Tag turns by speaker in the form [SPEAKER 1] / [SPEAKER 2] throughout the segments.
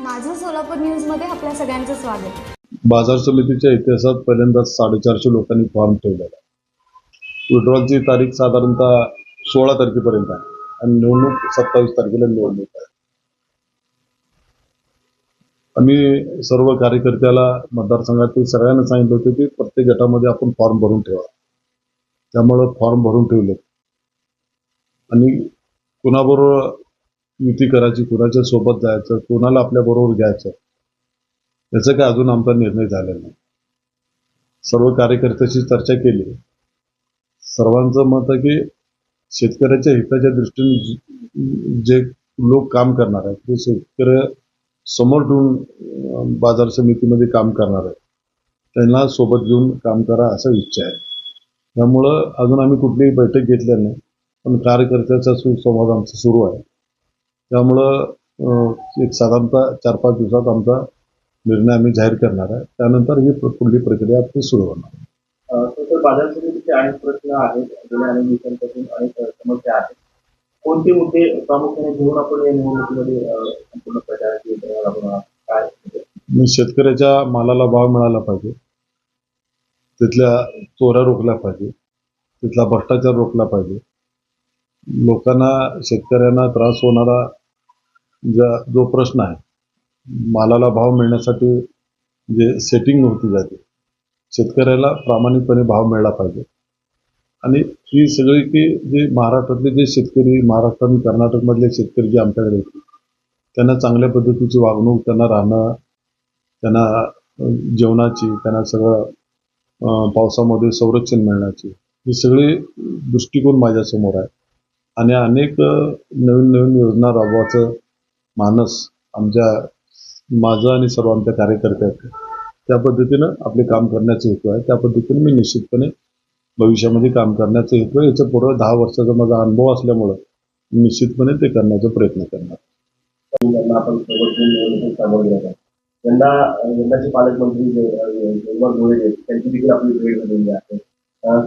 [SPEAKER 1] माझं सोलापूर न्यूजमध्ये आपल्या सगळ्यांचं स्वागत.
[SPEAKER 2] बाजार समितीच्या इतिहासात पहिल्यांदाच साडेचारशे लोकांनी फॉर्म ठेवलेला आहे. विड्रॉलची तारीख साधारणतः सोळा तारखेपर्यंत आहे आणि निवडणूक सत्तावीस तारखेला निवडणूक आहे. आम्ही सर्व कार्यकर्त्याला मतदारसंघातील सगळ्यांना सांगितलं होतं की प्रत्येक गटामध्ये आपण फॉर्म भरून ठेवा. त्यामुळं फॉर्म भरून ठेवले आणि कुणाबरोबर युती करायची कुणाच्या सोबत जायचं कोणाला आपल्या बरोबर घ्यायचं याचा काय अजून आमचा निर्णय झालेला नाही. सर्व कार्यकर्त्याशी चर्चा केली. सर्वांचं मत आहे की शेतकऱ्याच्या हिताच्या दृष्टीने जे- लोक काम करणार आहेत ते शेतकरी समोर ठेवून बाजार समितीमध्ये काम करणार आहेत त्यांना सोबत घेऊन काम करा असं इच्छा आहे. त्यामुळं अजून आम्ही कुठलीही बैठक घेतल्या नाही पण कार्यकर्त्याचा सुसंवाद आमचा सुरू आहे. त्यामुळं एक साधारणतः चार पाच दिवसात आमचा निर्णय आम्ही जाहीर करणार आहे. त्यानंतर ही पुढली प्रक्रिया आपली सुरू होणार. आहे.
[SPEAKER 3] बाजार समितीचे अनेक प्रश्न आहेत. गेल्या अनेक दिवसांपासून अनेक समस्या आहेत. कोणते मुद्दे प्रामुख्याने घेऊन आपण या निवडणुकीमध्ये संपूर्ण प्रचाराची? काय
[SPEAKER 2] मी शेतकऱ्याच्या मालाला भाव मिळाला पाहिजे. तिथल्या चोऱ्या रोखल्या पाहिजे. तिथला भ्रष्टाचार रोखला पाहिजे. लोकांना शेतकऱ्यांना त्रास होणारा ज्या जो प्रश्न आहे मालाला भाव मिळण्यासाठी जे सेटिंग होती जाते शेतकऱ्याला प्रामाणिकपणे भाव मिळाला पाहिजे. आणि ही सगळी की जे महाराष्ट्रातले जे शेतकरी महाराष्ट्र आणि कर्नाटकमधले शेतकरी जे आमच्याकडे होते त्यांना चांगल्या पद्धतीची वागणूक त्यांना राहणं त्यांना जेवणाची त्यांना सगळं पावसामध्ये संरक्षण मिळण्याची ही सगळी दृष्टिकोन माझ्यासमोर आहे. आणि अनेक नवीन नवीन योजना राबवायचं मानस आमच्या माझं आणि सर्व आमच्या कार्यकर्त्यात त्या पद्धतीनं आपले काम करण्याचा हेतू आहे. त्या पद्धतीने मी निश्चितपणे भविष्यामध्ये काम करण्याचा हेतू आहे. याच्या पूर्व दहा वर्षाचा माझा अनुभव असल्यामुळं निश्चितपणे ते करण्याचा प्रयत्न करणार.
[SPEAKER 3] आपण यंदा यंदाचे पालकमंत्री जे गोरे त्यांची देखील आपली भेट झालेली आहे.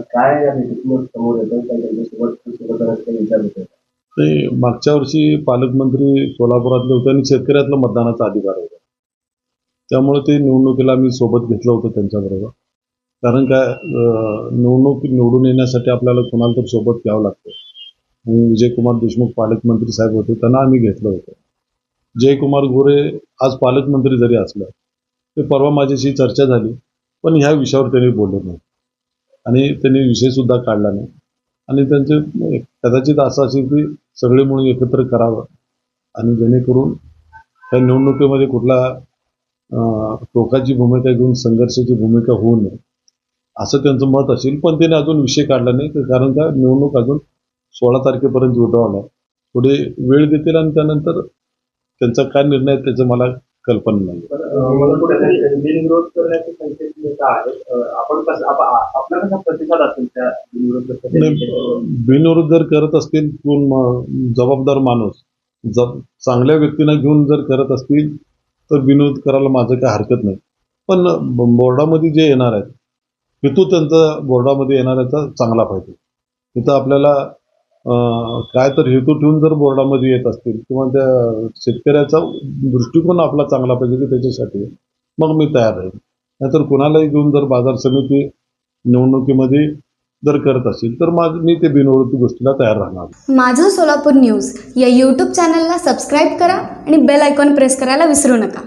[SPEAKER 3] काय या भेटीतून समोर येतं त्यांच्यासोबत सोबत काही विचार होतो
[SPEAKER 2] ते मागच्या वर्षी पालकमंत्री सोलापुरातले होते आणि शेतकऱ्यातला मतदानाचा अधिकार होता. त्यामुळे ते निवडणुकीला मी सोबत घेतलं होतं त्यांच्याबरोबर. कारण काय निवडणूक निवडून येण्यासाठी आपल्याला कोणाला तर सोबत घ्यावं लागतं. आणि विजयकुमार देशमुख पालकमंत्री साहेब होते त्यांना आम्ही घेतलं होतं. जयकुमार गोरे आज पालकमंत्री जरी असलं ते परवा माझ्याशी चर्चा झाली पण ह्या विषयावर त्यांनी बोलले नाही. आणि त्यांनी विषयसुद्धा काढला नाही. आणि त्यांचे कदाचित असं असेल की सगळे म्हणून एकत्र करावं. आणि जेणेकरून त्या निवडणुकीमध्ये कुठला टोकाची भूमिका घेऊन संघर्षाची भूमिका होऊ नये. असं त्यांचं मत असेल पण त्याने अजून विषय काढला नाही कारण का निवडणूक अजून सोळा तारखेपर्यंत उठवला थोडी वेळ देतील आणि त्यानंतर त्यांचा काय निर्णय त्याचं मला कल्पना नाही.
[SPEAKER 3] मला कुठेतरी बिनविरोध करण्याचे संकेत मिळत आहेत अ, आपण कसं आप- आ- आपला कसा प्रतिसाद असेल त्या बिनविरोध
[SPEAKER 2] नाही, बिनविरोध जर करत असतील कोण जबाबदार माणूस जब चांगल्या व्यक्तींना घेऊन जर करत असतील तर बिनविरोध करायला माझं काय हरकत नाही. पण बोर्डामध्ये जे येणार आहेत हेतू त्यांचा बोर्डामध्ये येणाऱ्याचा चांगला पाहिजे तिथं आपल्याला काय तर हेतू ठेवून जर बोर्डामध्ये येत असतील किंवा त्या शेतकऱ्याचा दृष्टिकोन आपला चांगला पाहिजे की त्याच्यासाठी मग मी तयार आहे नाहीतर कुणालाही घेऊन जर बाजार समिती निवडणुकीमध्ये जर करत असेल तर माझ मी ते बिनविरोधी गोष्टीला तयार राहणार.
[SPEAKER 1] माझं सोलापूर न्यूज या यूट्यूब चॅनलला सबस्क्राईब करा आणि बेल आयकॉन प्रेस करायला विसरू नका.